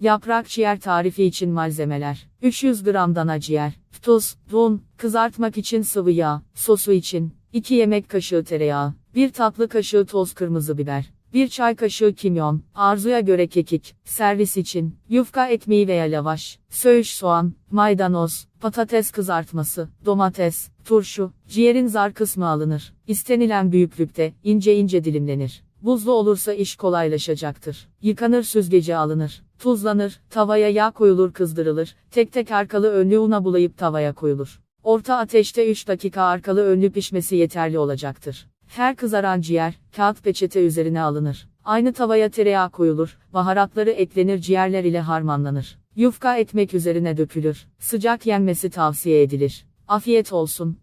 Yaprak ciğer tarifi için malzemeler. 300 gram dana ciğer, tuz, un, kızartmak için sıvı yağ, sosu için 2 yemek kaşığı tereyağı, 1 tatlı kaşığı toz kırmızı biber, 1 çay kaşığı kimyon, arzuya göre kekik, servis için, yufka ekmeği veya lavaş, söğüş soğan, maydanoz, patates kızartması, domates, turşu, ciğerin zar kısmı alınır. İstenilen büyüklükte, ince ince dilimlenir. Buzlu olursa iş kolaylaşacaktır. Yıkanır süzgece alınır. Tuzlanır, tavaya yağ koyulur kızdırılır, tek tek arkalı önlü una bulayıp tavaya koyulur. Orta ateşte 3 dakika arkalı önlü pişmesi yeterli olacaktır. Her kızaran ciğer, kağıt peçete üzerine alınır. Aynı tavaya tereyağı koyulur, baharatları eklenir ciğerler ile harmanlanır. Yufka ekmek üzerine dökülür. Sıcak yenmesi tavsiye edilir. Afiyet olsun.